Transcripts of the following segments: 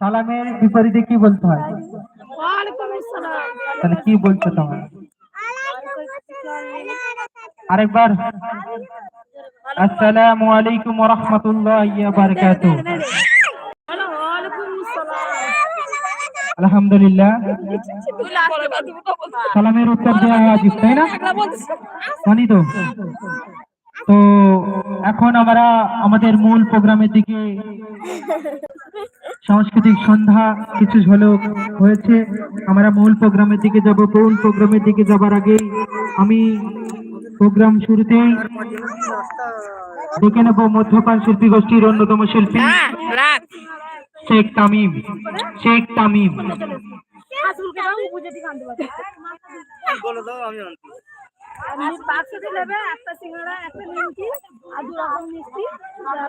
সালামের বিপরীতে কি বলতে হয়? তাহলে কি বলছো তোমরা? আরেকবার। আসসালামু আলাইকুম ওয়া রাহমাতুল্লাহি ওয়া বারাকাতুহু। আলহামদুলিল্লাহ। সালামের উত্তর দেওয়া ওয়াজিব তাই না? জানি তো তো এখন আমরা আমাদের মূল প্রোগ্রামের দিকে সাংস্কৃতিক সন্ধ্যা কিছু ঝলক হয়েছে। আমরা মূল প্রোগ্রামের দিকে যাব। মূল প্রোগ্রামের দিকে যাবার আগে আমি প্রোগ্রাম শুরুতেই দেখে নেব মধ্যপান শিল্পী গোষ্ঠীর অন্যতম শিল্পী। শেখ তামিম। শেখ তামিম। দাও আমি আনছি বাক্সতে নেবে একটা সিঙ্গাড়া একটা নিমকি আর দু রকম মিষ্টি।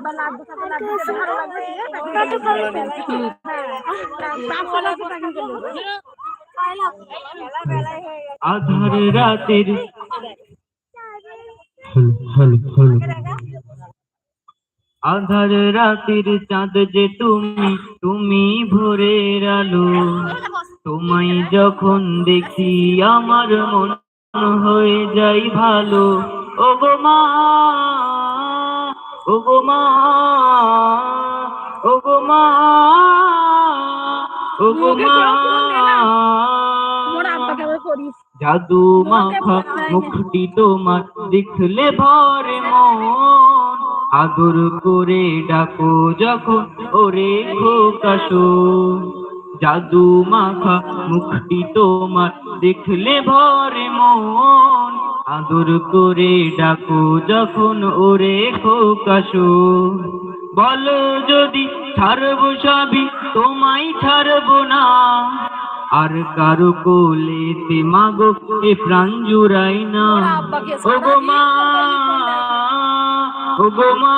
বা লাগবে থাকে লাগবে ভালো লাগবে দিয়ে হ্যাঁ আধার রাতের আধার রাতের চাঁদ যে তুমি তুমি ভোরের আলো। তোমায় যখন দেখি আমার মন হয়ে যাই ভালো। ও গো মা ও গো মা। ও গো মা ও গো মা জাদু মাখা মুখটি তোমার দেখলে ভরে মন। আদর করে ডাকো যখন ওরে খোকাশো জাদু মাখা মুখটি তোমার। দেখলে ভরে মন, আদর করে ডাকো যখন ওরে খোকাশো বলো যদি ছাড়বো সবই, তোমায় ছাড়বো না। আর কারও কোলেতে মাগো এ প্রাণ জুড়াই না। ও গো মা ও গো মা।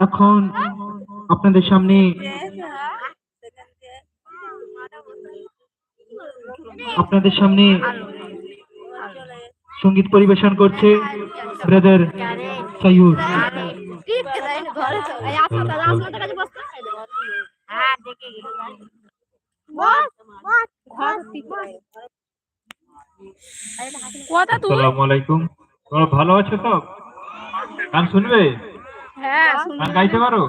এখন আপনাদের সামনে আপনাদের সামনে সংগীত পরিবেশন করছে ব্রাদার সাইয়ুর কথা তুই আসসালামু আলাইকুম। তোমরা ভালো আছো তো গান শুনবে? হ্যাঁ গান গাইতে পারো?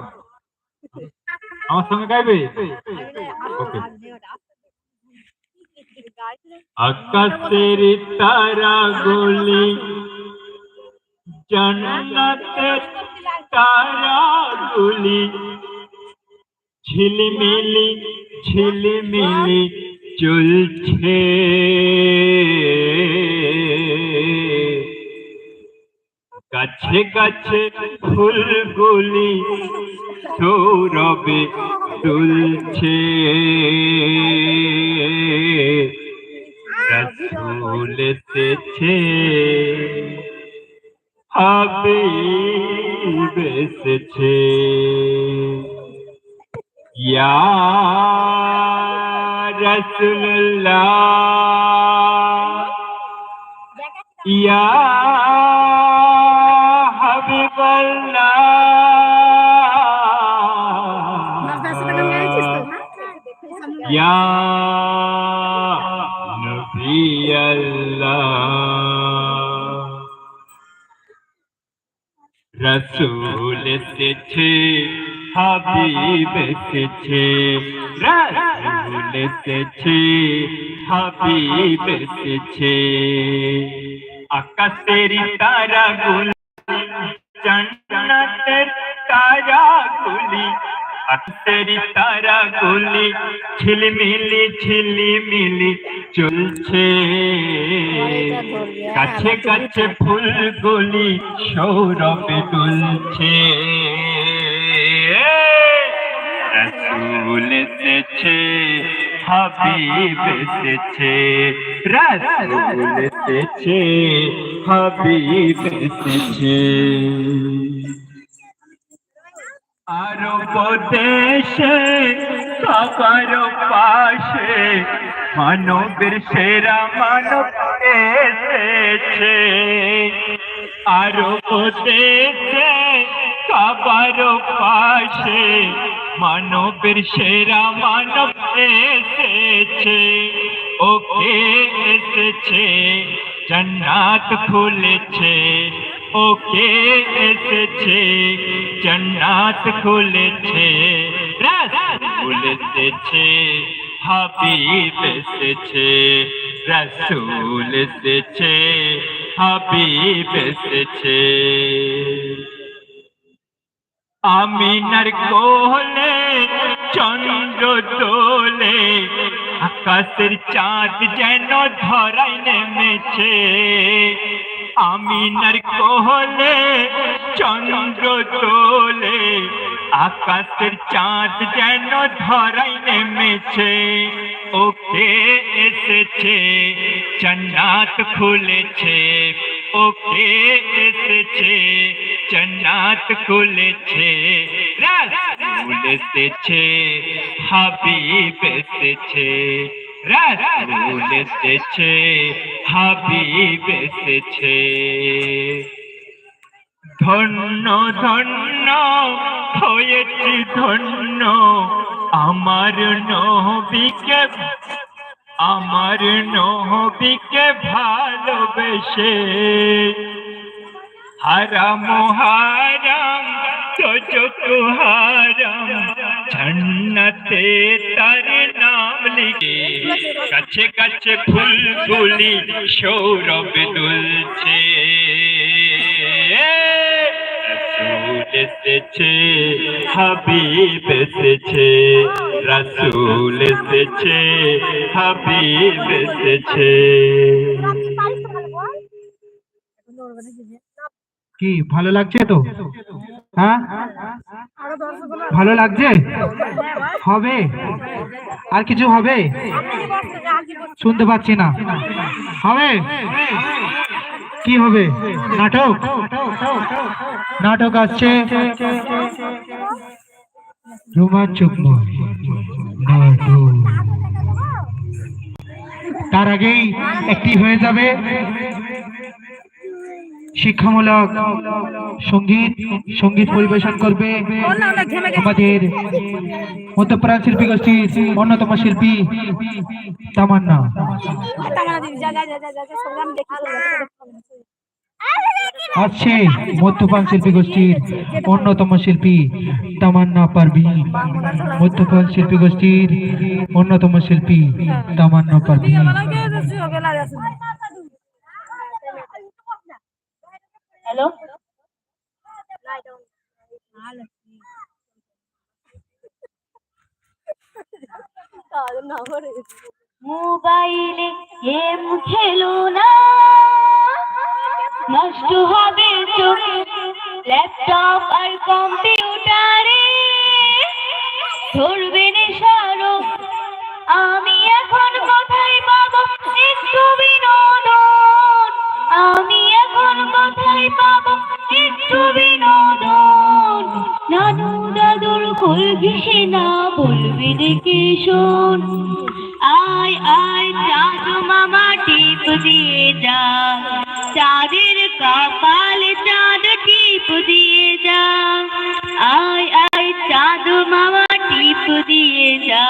আমার সঙ্গে গাইবে? ওকে আকাশের তারা গলি জান্নাতের তারা গুলি ঝিলমিলি ঝিলমিলি চলছে। গাছে গাছে ফুলগুলি সৌরভে তুলছে। রসুল এসেছে। হাবিব এসেছে। ইয়া রসুল্লাহ ইয়া রসুল এসেছে হাবিব এসেছে রসুল এসেছে হাবিব এসেছে আকাশের তারা গুলি জান্নাতের তারা গুলি আকাশের তারা গুলি ঝিলমিলি ঝিলিমিলি চলছে। কাছে কাছে ফুলগুলি সৌরভে দুলছে। রসুল এসেছে। হাবিব এসেছে, রসুল এসেছে, হাবিব এসেছে। আরব দেশে কাবার পাশে, মানবের সেরা মানব এসেছে। আরব দেশে কাবার পাশে মানবের সেরা মানব এসেছে ওকে এসেছে জান্নাত খুলেছে ওকে এসেছে জান্নাত খুলেছে রাসূল এসেছে হাবিব এসেছে রাসূল এসেছে হাবিব এসেছে আমিনার কোলে, চন্দ্র দোলে আকাশের চাঁদ যেন ধরাই নেমেছে। আমিনার কোলে, চন্দ্র দোলে আকাশের চাঁদ যেন ধরাই নেমেছে। ওকে এসেছে, জান্নাত খুলেছে। ওকে এসেছে জান্নাত খুলেছে, রাসূল এসেছে, হাবিব এসেছে, রাসূল এসেছে, হাবিব এসেছে। ধন্য ধন্য, হয়েছি ধন্য, আমার নহবিকে আমার নহবিকে ভালোবেসে। হারাম হারাম তোজক হারাম জান্নাতে তার নাম লিখে কাছে কাছে ফুলগুলি সৌরভ দুলছে। এসেছে, হাবিব এসেছে, রাসূল এসেছে, হাবিব এসেছে। কি, ভালো লাগছে তো? হ্যাঁ? ভালো লাগছে? হবে? আর কিছু হবে? শুনতে পাচ্ছি না। হবে? কি হবে? নাটক? নাটক আসছে। রোমাঞ্চকময় তার আগেই একটি হয়ে যাবে। শিক্ষামূলক সংগীত সংগীত পরিবেশন করবে আমাদের মধ্যপ্রাণ শিল্পী গোষ্ঠীর অন্যতম শিল্পী তামান্না। আছে মধ্যপ্রাণ শিল্পী গোষ্ঠীর অন্যতম শিল্পী তামান্না পারবি মধ্যপ্রাণ শিল্পী গোষ্ঠীর অন্যতম শিল্পী তামান্না হ্যালো মোবাইলে গেম খেলো না নষ্ট হবে চোখ, ল্যাপটপ আর কম্পিউটারে। ধরবে নেশারো আমি এখন কোথায় পাবো? একটু বিনোদন, আমি এখন পাবো একটু বিনোদন। নানু দাদুর না বলবি দেখে শোন। আয় আয় মামা টিপ দিয়ে যা। চাঁদের কপালে চাঁদ টিপ দিয়ে যা। আয় আয়, চাঁদ মামা টিপ দিয়ে যা।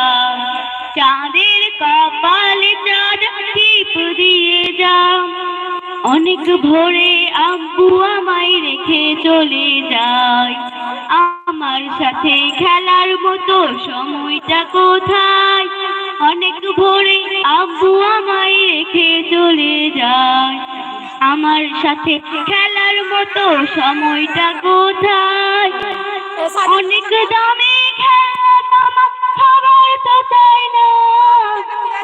চাঁদের কপালে চাঁদ অনেক ভোরে আব্বু আমায় রেখে চলে যায়। আমার সাথে খেলার মতো সময়টা কোথায়? অনেক ভোরে আব্বু আমায় রেখে চলে যায়। আমার সাথে খেলার মতো সময়টা কোথায়? অনেক দামি খেলা খাবার তো চাই না।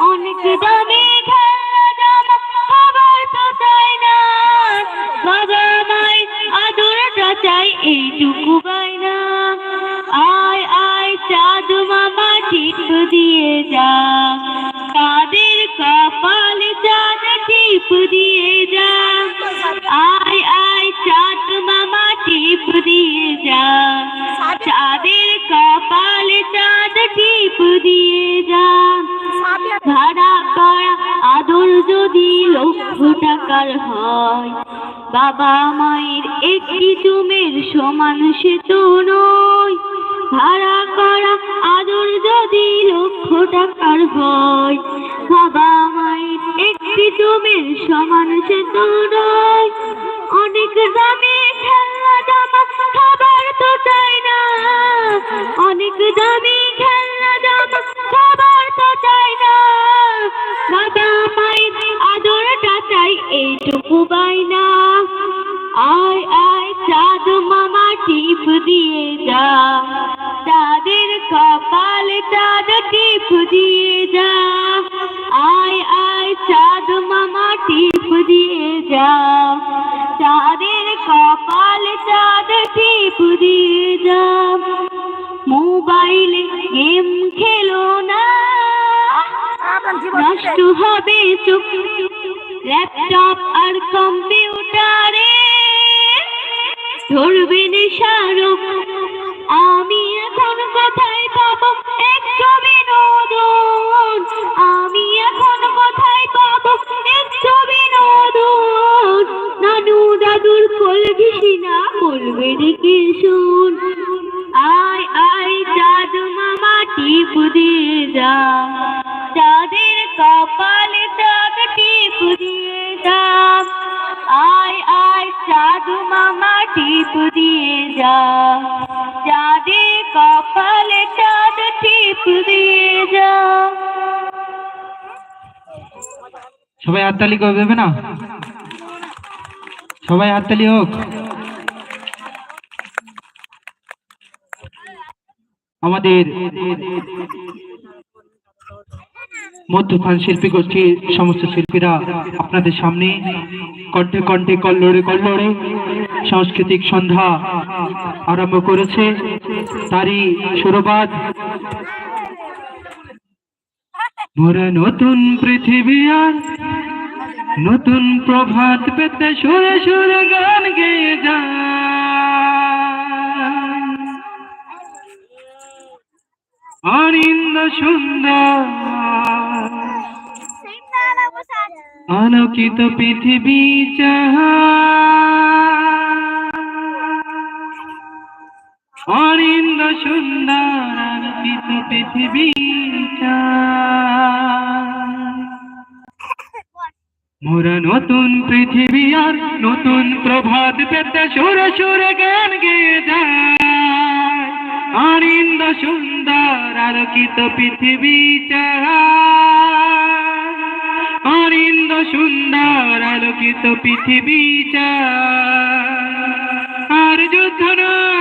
অনেক দামি খেলা এইটুকু বাইনা আয় আয়, চাঁদ মামা, টিপ দিয়ে যা। তাদের কপালে চাঁদ, টিপ দিয়ে যা। আয় আয়, চাঁদ মামা, টিপ দিয়ে যা। চাঁদের কপালে চাঁদ, টিপ দিয়ে যা। ভাড়া করা আদর যদি লক্ষ টাকার হয়, বাবা মায়ের একটি সমান তো নয়। ভাড়া করা আদর যদি লক্ষ টাকার হয়? বাবা মায়ের একটি চুমের সমান তো নয়। অনেক দামি খেলনা জামা, খাবার তো চাই না। অনেক দামি খেলনা জামা, খাবার তো চাই না। বাবা মায়ের আদরটা চাই এইটুকু আয় চাঁদ মামা টিপ দিয়ে যা। চাঁদের কপালে চাঁদ টিপ দিয়ে যা। আয় আয় চাঁদ মামা টিপ দিয়ে যা। চাঁদের কপালে চাঁদ টিপ দিয়ে যা। মোবাইলে গেম খেলো না। নষ্ট হবে চোখ। ল্যাপটপ আর কম্পিউটারে ধরবে নেশারোগ আমি এখন কোথায় পাবো? একটু বিনোদন। আমি এখন কোথায় পাবো? একটু বিনোদন। নানু দাদুর কোল ঘিসি না বলবে ডেকে শুন। আয় আয়, চাঁদ মামা টিপ দিয়ে যা। সবাই হাততালি করে দেবে না? সবাই হাততালি হোক। আমাদের মধ্যখান শিল্পী গোষ্ঠীর সমস্ত শিল্পীরা আপনাদের সামনে কণ্ঠে কণ্ঠে কল্লোড়ে কল্লোড়ে সাংস্কৃতিক সন্ধ্যা আরম্ভ করেছে। তারই সুরবাদ মোরা নতুন পৃথিবী আর নতুন প্রভাত পেতে সুরে সুরে গান গেয়ে যায় অনিন্দ সুন্দর। আলোকিত পৃথিবী চায় অনিন্দ সুন্দর, আলোকিত পৃথিবী মোরা নতুন পৃথিবী আর নতুন প্রভাত পেতে সুরে সুরে গান গেয়ে যায়। আনন্দ সুন্দর আলোকিত পৃথিবী চায়। আনন্দ সুন্দর আলোকিত পৃথিবী চায়। আর যুদ্ধ নয়।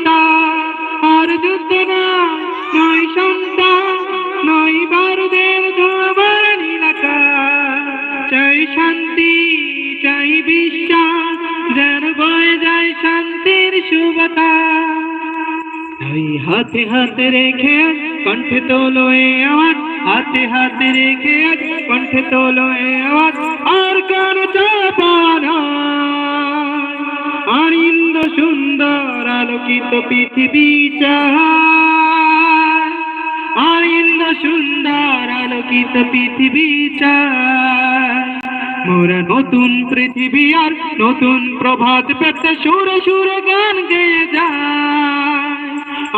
সুবতা আর যুদ্ধ নয় নয় সন্তান, নয় বারুদের ধোয়া ভরা নীলাকাশ চাই শান্তি, চাই বিশ্বাস, যেন বয়ে যায় শান্তির সুবতা তাই হাতে হাতে রেখে কণ্ঠে তোলো এ আওয়াজ। হাতে হাতে রেখে কণ্ঠে তোলো এ আওয়াজ। আর কেন সুন্দর আলোকিত পৃথিবী চায় আনন্দ সুন্দর আলোকিত পৃথিবী চায় মোরা নতুন পৃথিবী আর নতুন প্রভাত পেতে সুর সুর গান গেয়ে যায়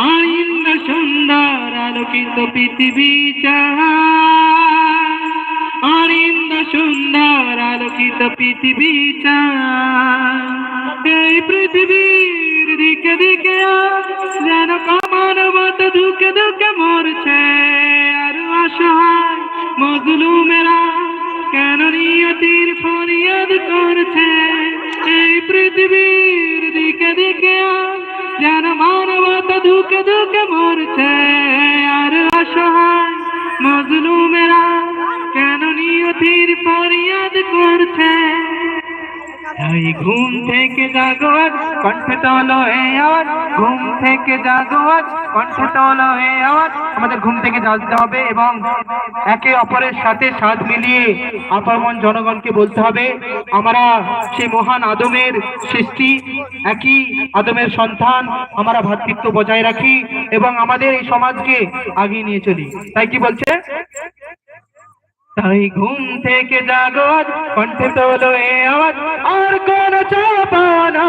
আনন্দ সুন্দর আলোকিত পৃথিবী চায় আনন্দ সুন্দর আলোকিত পৃথিবী চায় মজলুমেরা কেন নিয়তির ফরিয়াদ করছে? এই পৃথিবীর দিকে দিকে যেন মানবতা ধুকে ধুকে মরছে। আর অসহায় মজলুমেরা এই ঘুম থেকে জাগো আজ কণ্ঠে তোলো এই আওয়াজ। ঘুম থেকে জাগো আজ কণ্ঠে তোলো এই আওয়াজ। আমাদের ঘুম থেকে জাগতে হবে এবং একে অপরের সাথে সাথ মিলিয়ে আপামন জনগণকে বলতে হবে, আমরা সেই মহান আদমের সৃষ্টি, একই আদমের সন্তান, আমরা ভ্রাতৃত্ব বজায় রাখি এবং আমাদের এই সমাজকে আগিয়ে নিয়ে চলি। তাই কি বলছে? তাই ঘুম থেকে জাগো আজ, কণ্ঠে তোলো এ আওয়াজ আর কোন চাপানা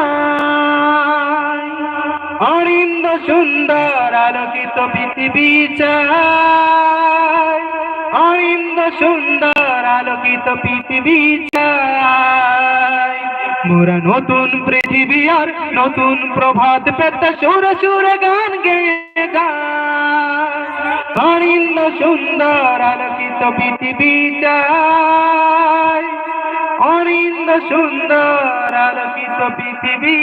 অরিন্দ সুন্দর আলোকিত পৃথিবী চাই। অরিন্দ সুন্দর আলোকিত পৃথিবী চাই। মোরা নতুন পৃথিবী আর নতুন প্রভাত পেতে সুর সুর গান গেয়ে গায় অরিন্দ সুন্দর আলোকিত পৃথিবী চাই। অরিন্দ সুন্দর আলোকিত পৃথিবী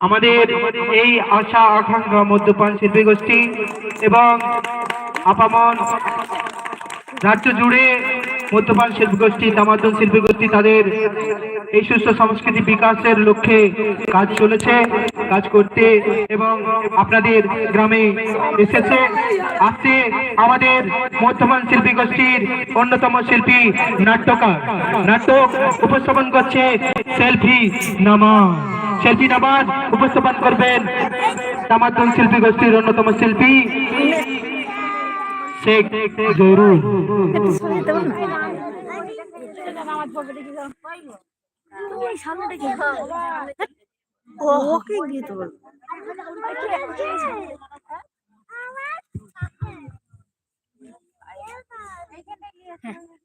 আমাদের এই আশা আকাঙ্ক্ষা মদ্যপান শিল্পী গোষ্ঠী এবং আপামন রাজ্য জুড়ে মদ্যপান শিল্পী গোষ্ঠী তামাদ্দন শিল্পী গোষ্ঠী তাদের এই সুস্থ সংস্কৃতি বিকাশের লক্ষ্যে কাজ চলেছে কাজ করতে এবং আপনাদের গ্রামে এসেছে আসছে আমাদের মধ্যমান শিল্পী গোষ্ঠীর অন্যতম শিল্পী নাট্যকার নাটক উপস্থাপন করছে সেলফি নামা সেলফি নামাজ উপস্থাপন করবেন তামাদ্দন শিল্পী গোষ্ঠীর অন্যতম শিল্পী শেখ জরুর ওই সামনে দেখি ও ওকে দিয়ে তো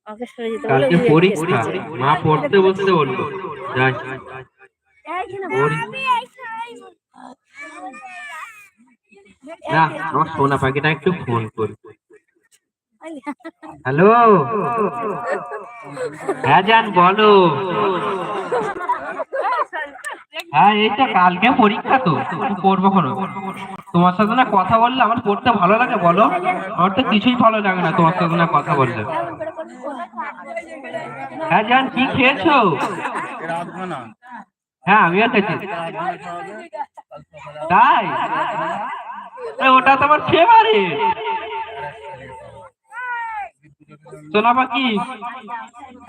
ওকে সরে যেতে বলো, কালকে ওই যে পরীক্ষা মা পড়তে বসতে বলল। যাই। না আমার সোনা পাখিটা একটু ফোন করি। হ্যালো? হ্যাঁ জান বলো। হ্যাঁ এই তো কালকে পরীক্ষা তো। পড়ব কোনো তোমার সাথে না কথা বললে আমার পড়তে ভালো লাগে, বলো? আমার তো কিছুই ভালো লাগে না তোমার সাথে না কথা বললে। হ্যাঁ জান, কি খেয়েছো? হ্যাঁ আমিও খেয়েছি। তাই? ওটা তো আমার ফেভারিট সোনা পাখি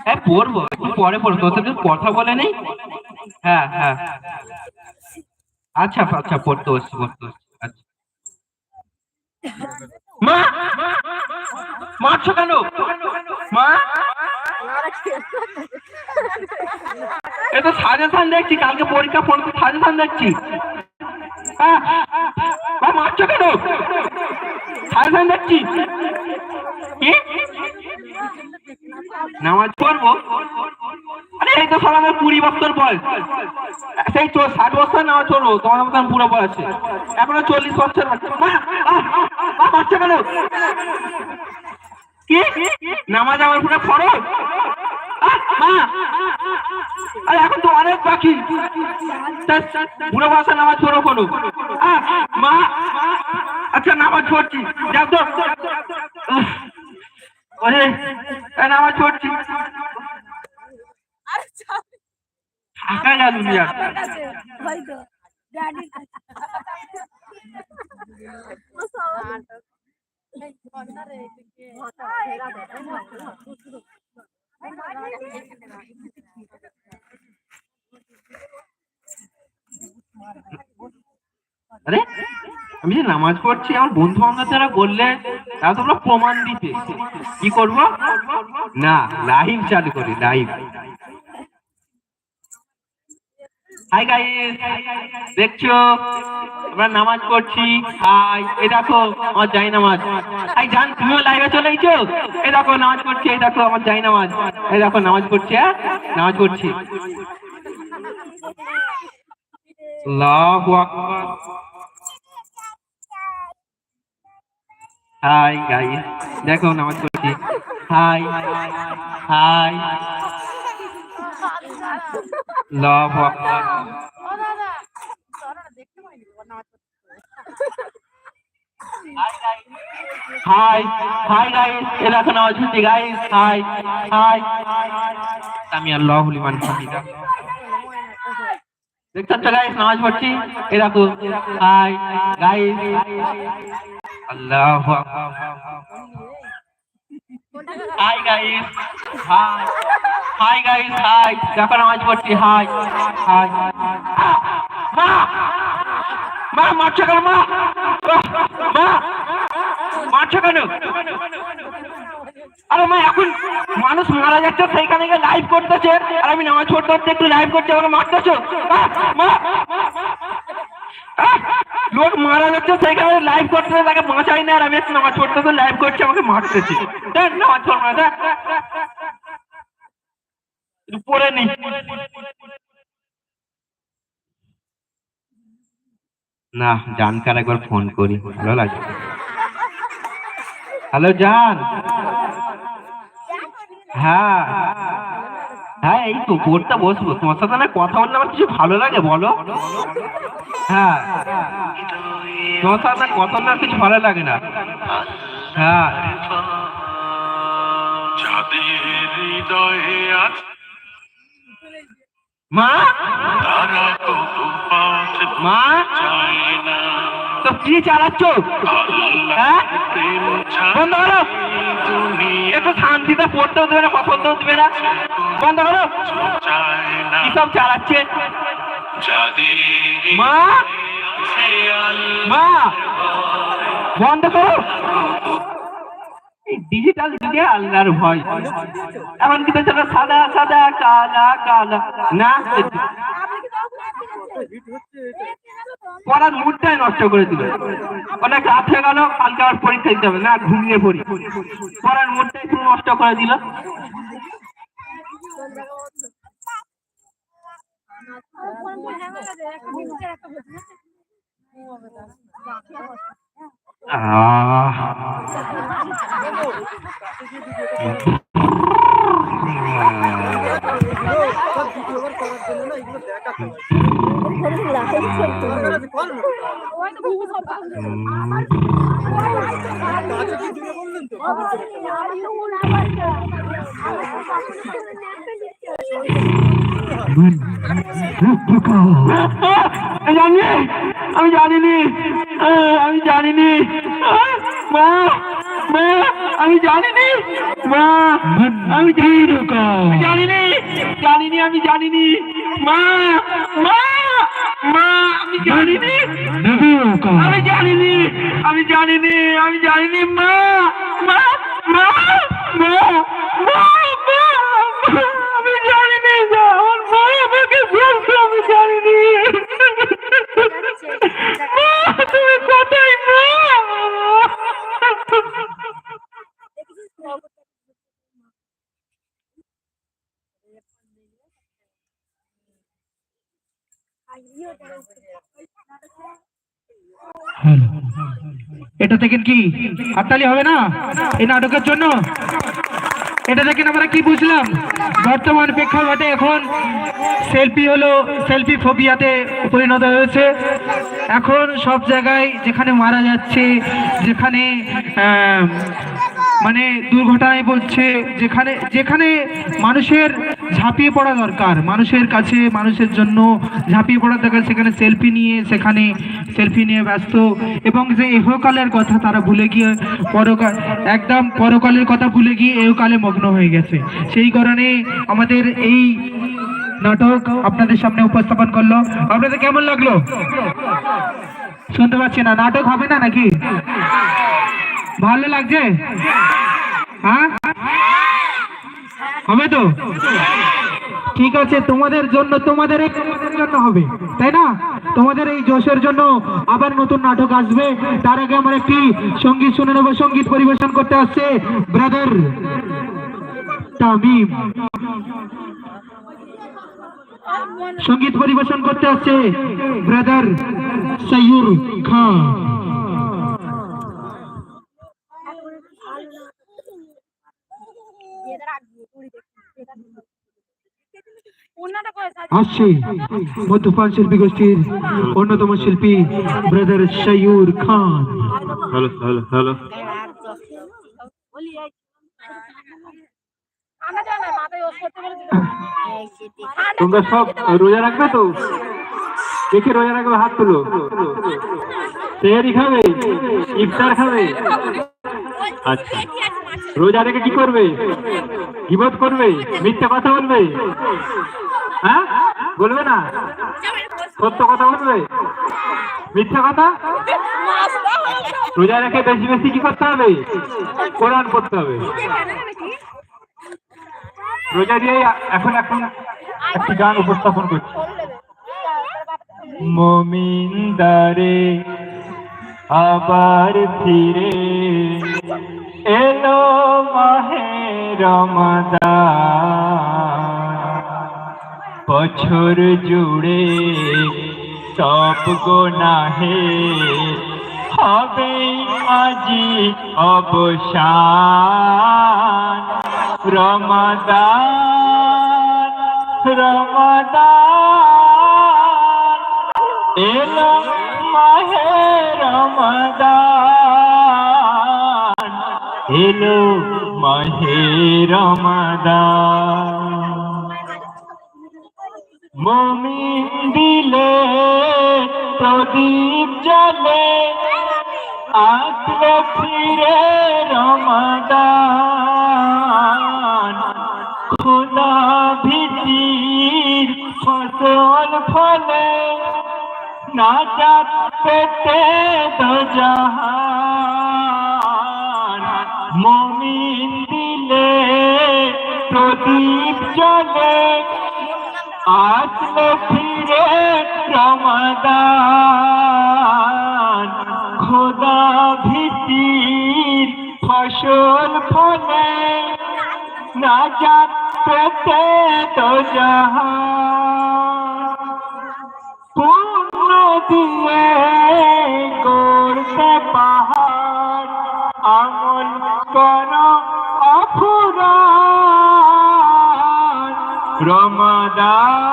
হ্যাঁ পড়ব পরে পড়ব। তোর সাথে কথা বলে নেই? হ্যাঁ হ্যাঁ। আচ্ছা আচ্ছা পড়তে বসছি পড়তে বসছি। আচ্ছা। মা! মারছো কেন? মা! এ তো সাজেশন দেখছি, কালকে পরীক্ষা পড়তে সাজেশন দেখছি। মা, মারছো কেন? সাজেশন দেখছি। কি? নামাজ পড়ব? আরে এই তো আমার কুড়ি বছর বয়স। সেই তো ষাট বছর নামাজ পড়ব, তোমার মতন পুরো বয়সে এখনও চল্লিশ বছর মারছো কেন? কি? নামাজ আমার পুরো মা, আরে এখন তো অনেক বাকি বুড়ো ভাষা নামাজ পড়ো কোনো? মা আচ্ছা নামাজ পড়ছি। যাও তো। ওরে এই নামাজ পড়ছি ফাঁকা গেল মিয়া ওই তো, daddy আরে আমি যে নামাজ পড়ছি আমার বন্ধু বান্ধবরা বললে তা তোমরা প্রমাণ দিতে। কি করব? না লাইভ চালু করি লাইভ হাই গাইস দেখছ? আমরা নামাজ পড়ছি। হাই এই দেখো আমার যাই নামাজ। হাই জান তুমিও লাইভে চলে এই দেখো নামাজ পড়ছি এই দেখো আমার যাই নামাজ। এই দেখো নামাজ পড়ছি হ্যাঁ? নামাজ পড়ছি। আল্লাহু আকবার হাই গাইস দেখো নামাজ পড়ছি হাই হাই আকবার হাই হাই গাইস এ দেখো নামাজ পড়ছি গাইস হাই হাই আমি আল্লাহু লিমান হামিদা দেখছেন তো গাইস নামাজ পড়ছি এ দেখো হাই গাইস আল্লাহু hi guys hi hi guys hi দেখো নামাজ পড়ছি হাই হাই মা মা মারছো কেন মা মা মারছো কেন আরে মা এখন মানুষ মারা যাচ্ছে সেইখানে গিয়ে লাইভ করতেছে আর আমি নামাজ পড়তে একটু লাইভ করছি আমাকে মারতেছো মা আহ, লোক মারা যাচ্ছে, সেইখানে লাইভ তাকে বাঁচাই না, আর আমি একটু নামাজ পড়তে তো লাইভ করছি, আমাকে মারতেছে। নামাজ পড় না পড়ে নি। না, জানকার একবার ফোন করি, ভালো লাগে। হ্যালো, জান। হ্যাঁ। হ্যাঁ এই তো পড়তে বসবো। তোমার সাথে না কথা বললে আমার কিছু ভালো লাগে বলো। হ্যাঁ। তোমার সাথে না কথা বললে কিছু ভালো লাগে না। হ্যাঁ। মা? মা? না। কি চালাচ্ছ? হ্যাঁ? বন্ধ করো। একটু শান্তিতে পড়তেও দেবে না পছন্দও দেবে না। বন্ধ করো। কি সব চালাচ্ছে? মা! মা! বন্ধ করো। ডিজিটাল যুগে আল্লাহর ভয়। এখন কি তো সাদা সাদা কালা কালা। না পড়ার মুডটাই নষ্ট করে দিল। অনেক রাত হয়ে গেল কালকে আবার পরীক্ষা দিতে হবে। না ঘুমিয়ে পড়ি। পড়ার মুডটাই পুরো নষ্ট করে দিল। আহ। জানি আমি জানিনি আমি জানিনি মা। মা আমি জানিনি। মা আমি জানিনি। জানিনি আমি জানিনি। মা মা মা আমি জানিনি। আমি জানিনি আমি জানিনি আমি জানিনি। মা মা মা মা মা মা আমি জানিনি যে আমার মা আমাকে বলছে আমি জানিনি মা তুমি কোথায় মা এটা দেখেন কি? হাততালি হবে না? এই নাটকের জন্য? এটা দেখেন আমরা কি বুঝলাম? বর্তমান প্রেক্ষাপটে এখন সেলফি হলো, সেলফি ফোবিয়াতে পরিণত হয়েছে। এখন সব জায়গায় যেখানে মারা যাচ্ছে, যেখানে মানে দুর্ঘটনায় পড়ছে, যেখানে যেখানে মানুষের ঝাঁপিয়ে পড়া দরকার। মানুষের কাছে, মানুষের জন্য ঝাঁপিয়ে পড়া দরকার। সেখানে সেলফি নিয়ে, সেখানে সেলফি নিয়ে ব্যস্ত। এবং যে এহকালের কথা তারা ভুলে গিয়ে পরকাল, একদম পরকালের কথা ভুলে গিয়ে এহকালে মগ্ন হয়ে গেছে। সেই কারণে আমাদের এই নাটক আপনাদের সামনে উপস্থাপন করল। আপনাদের কেমন লাগল? শুনতে পাচ্ছি না। নাটক হবে না নাকি? ভালো লাগছে? হ্যাঁ? হবে তো? ঠিক আছে, তোমাদের জন্য তোমাদের জন্য হবে, তাই না? তোমাদের এই জোশের জন্য আবার নতুন নাটক আসবে। তার আগে আমার একটি সংগীত শুনে নেব, সংগীত পরিবেশন করতে আসছে ব্রাদার তামিম। সংগীত পরিবেশন করতে আসছে ব্রাদার সৈয়ুর খান অন্যটা করে আসছে মধ্যপাল শিল্পী গোষ্ঠীর অন্যতম শিল্পী brother Saiyur Khan. Hello hello hello. তোমরা সব রোজা রাখবে তো? দেখে রোজা রাখবে হাত তুলো। সেহারি খাবে, ইফতার খাবে। আচ্ছা। রোজা রেখে কি করবে? গিবত করবে? মিথ্যা কথা বলবে? হ্যাঁ? বলবে না? সত্য কথা বলবে? মিথ্যা কথা? রোজা রেখে বেশি বেশি কি করতে হবে? কোরআন পড়তে হবে। রোজা দিয়ে এখন এখন একটি গান উপস্থাপন করছি। মমিন্দারে আবার ফিরে এলো মাহে রমাদান। বছর জুড়ে সব গোনাহে হবে আজি অবসান। রমাদান রমাদান। মাহে রমাদান। এলো মাহে দিলে প্রদীপ জলে আসলে ফিরে রমাদান। খোদা ভীতির ফসল ফলে নাজাত পেতে তো জাহান মমিন দিলে প্রদীপ জলে আসলে ফিরে রমাদান। খোদা ভীতির ফসল ফলে। নাজাত পেতে তো আমল কর অফুরান। রমাদান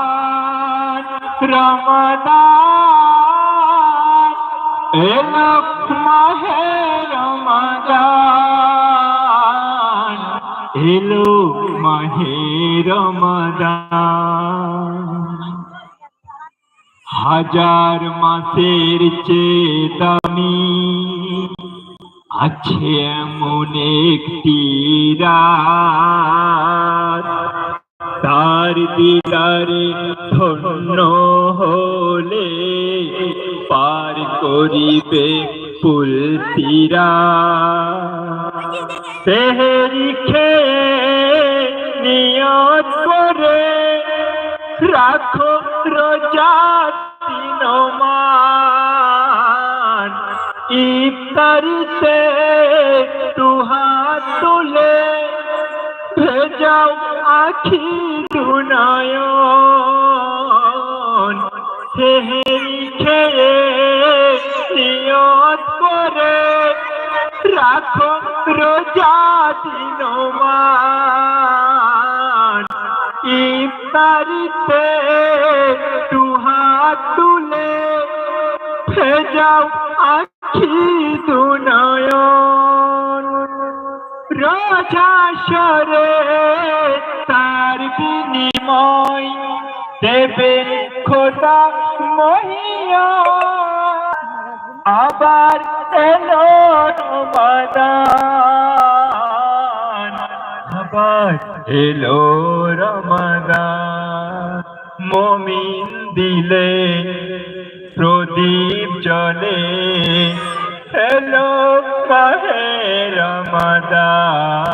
রমাদান। এলো মাহে রমাদান। এলো মাহে রমাদান। হাজার মাসের চেয়ে আছে এমন একটি তার দিদারে ধন্য হলে পার করিবে পুলতিরা সেহেরি খেয়ে নিয়ত করে রাখো রোজা দিনমান। ইফতারিতে আখি দুনয়ন সেহেরি খেয়ে নিয়ত করে রাখো রোজা দিনমান ইফতারিতে দুহাত তুলে ভেজাও আখি দুনয়ন। রাজা সরে এলো রমাদান মমিন দিলে, প্রদীপ জলে এলো মাহে রমাদান,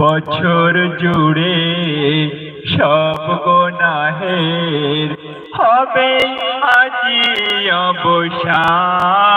বছর জুড়ে সব গোনাহের হবে আজি অবসান।